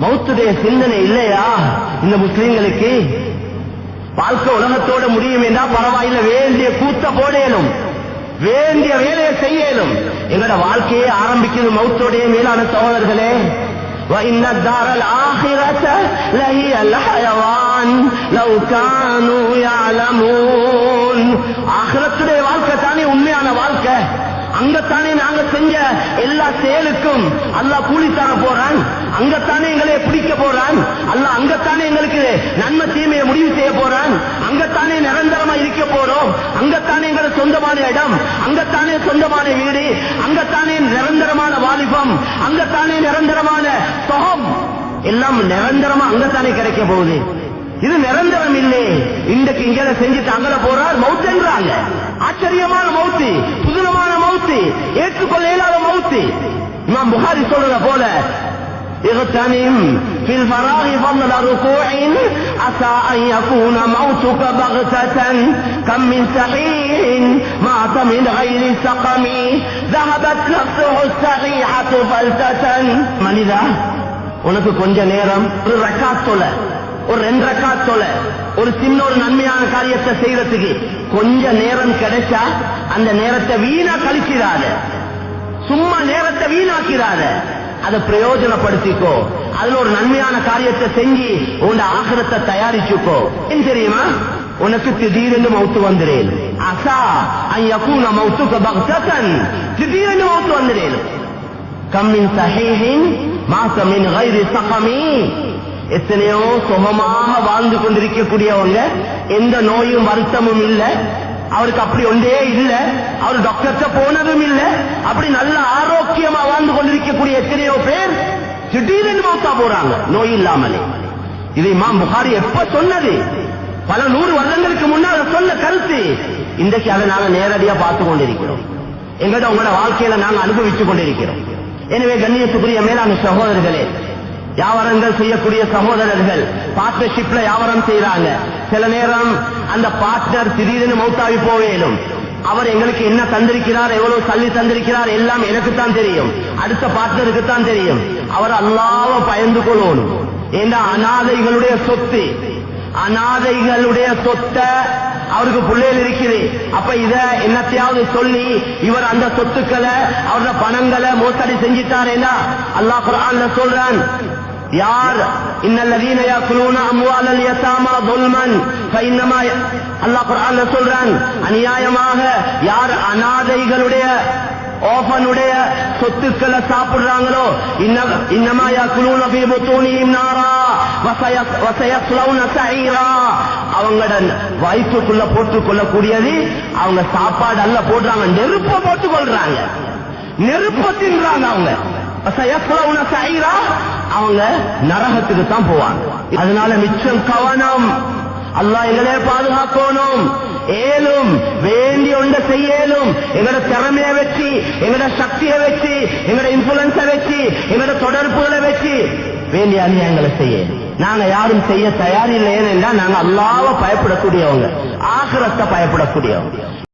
மௌத்துடைய சிந்தனை இல்லையா? இந்த முஸ்லீம்களுக்கு? வாழ்க்கை உலகத்தோட முடியும் என்றால் பரவாயில்ல. வேண்டிய கூத்த போடேனும் வேண்டிய வேலையை செய்யலும். எங்களோட வாழ்க்கையை ஆரம்பிக்கிறது மௌத்தோடைய மேலான சகோதரர்களே. லவ் கானு யாலமூ அங்கத்தானே நாங்க செஞ்ச எல்லா செயலுக்கும் அல்லாஹ் கூலி தர போறான். அங்கத்தானே எங்களை பிடிக்க போறான். அல்லாஹ் அங்கத்தானே எங்களுக்கு நன்மை தீமையை முடிவு செய்ய போறான். அங்கத்தானே நிரந்தரமா இருக்க போறோம். அங்கத்தானே எங்களை சொந்தமான இடம். அங்கத்தானே சொந்தமான வீடு. அங்கத்தானே நிரந்தரமான வாலிபம். அங்கத்தானே நிரந்தரமான சுகம் எல்லாம் நிரந்தரமா அங்கத்தானே கிடைக்க போகுது. இது நிரந்தரம் இல்லை. இன்றைக்கு இங்கே செஞ்சுட்டு அங்கல போறார். மவுத்துன்றாங்க. ஆச்சரியமான மவுத்து. புதுல மவுத்து ஏற்றுக்கொள்ள இயலாத மவுத்து இமாம் புகாரி சொல்றத போல اغتنم في الفراغ فضل ركوع عسى أن يكون موتك بغتة كم من سحيح مات من غير سقم ذهبت نفسه السحيحة فلتة من إذا உனக்கு கொஞ்ச நேரம் ஒரு ரக்காத் தொலை ஒரு ரெண்டு ரக்காத் தொலை ஒரு சின்ன ஒரு நன்மையான காரியத்தை செய்யறதுக்கு கொஞ்ச நேரம் கிடைச்சா அந்த நேரத்தை வீணா கழிக்கிறாத சும்மா நேரத்தை வீணாக்கிறாத. அதை பிரயோஜனப்படுத்திக்கோ. அதுல ஒரு நன்மையான காரியத்தை செஞ்சு உன் ஆகரத்தை தயாரிச்சுக்கோ. ஏன் தெரியுமா? உனக்கு திடீரென்று மௌத்து வந்துடேன் அசா ஐயக்கூன மௌத்துக்கு பக்தன் திடீரென்று மௌத்து வந்துடேன் கம்மின் சஹீஹின் மாசமின் கைரி சகமி எத்தனையோ சுகமாக வாழ்ந்து கொண்டிருக்கக்கூடியவங்க எந்த நோயும் வருத்தமும் இல்லை. அவருக்கு அப்படி ஒன்றே இல்ல. அவர் டாக்டர்கிட்ட போனதும் இல்ல அப்படி நல்ல ஆரோக்கியமா வாழ்ந்து கொண்டிருக்கக்கூடிய எத்தனையோ பேர் திடீரென்று மௌத்தா போறாங்க. நோய் இல்லாமலே. இது இமாம் புகாரி எப்ப சொன்னது? பல நூறு வருடங்களுக்கு முன்னால சொன்ன கருத்து. இன்றைக்கு அதை நாங்க நேரடியா பார்த்து கொண்டிருக்கிறோம். எங்கட உங்களோட வாழ்க்கையில நாங்க அனுபவித்துக் கொண்டிருக்கிறோம். எனவே கண்ணியத்துக்குரிய மேலான சகோதரர்களே வியாபாரங்கள் செய்யக்கூடிய சகோதரர்கள் பார்ட்னர்ஷிப்ல வியாபாரம் செய்யறாங்க சில நேரம் அந்த பார்ட்னர் திடீர்னு மௌத்தாவி போவேலும் அவர் எங்களுக்கு என்ன தந்திருக்கிறார் எவ்வளவு தள்ளி தந்திருக்கிறார் எல்லாம் எனக்குத்தான் தெரியும். அடுத்த பார்ட்னருக்கு தான் தெரியும். அவர் அல்லாவ பயந்து கொள்ளணும் ஏன்னா அனாதைகளுடைய சொத்து. அனாதைகளுடைய சொத்தை அவருக்கு பிள்ளைகள் இருக்குது. அப்ப இத என்னத்தையாவது சொல்லி இவர் அந்த சொத்துக்களை அவரோட பணங்களை மோசடி செஞ்சிட்டாரேனா அல்லாஹ் குரான் சொல்றான் யார் இன்னல்லதீன யாக்குலூன அம்வாலல் யதாமா துல்மன் ஃபைன்னமா அல்லாஹ் குர்ஆன்ல சொல்றான் அநியாயமாக யார் அனாதைகளுடைய ஓபனுடைய சொத்துக்களை சாப்பிடுறாங்களோ இன்ன- இன்னமா யாக்குலூன ஃபீ புத்தூனிஹிம் நாரா வசய- வசயஸ்லௌன சஈரா அவங்களோட வயிற்றுக்குள்ள போட்டு கொள்ளக்கூடியது அவங்க சாப்பாடு அல்ல போடுறாங்க நெருப்ப போட்டுக் கொள்றாங்க நெருப்ப தின்றாங்க அவங்க. அவங்க நரகத்துக்கு தான் போவாங்க. அதனால மிச்சம் கவனம். அல்லா எங்களே பாதுகாக்கணும். ஏலும் வேண்டி ஒன்ற செய்யலும். எங்களோட திறமையை வச்சு எங்களோட சக்தியை வச்சு எங்களோட இன்ஃபுளுன்ஸை வச்சு எங்களோட தொடர்புகளை வச்சு வேண்டிய அநியாயங்களை செய்ய. நாங்க யாரும் செய்ய தயாரில்லை ஏனென்றா நாங்க அல்லாவ பயப்படக்கூடியவங்க. ஆகிரத்தை பயப்படக்கூடியவங்க.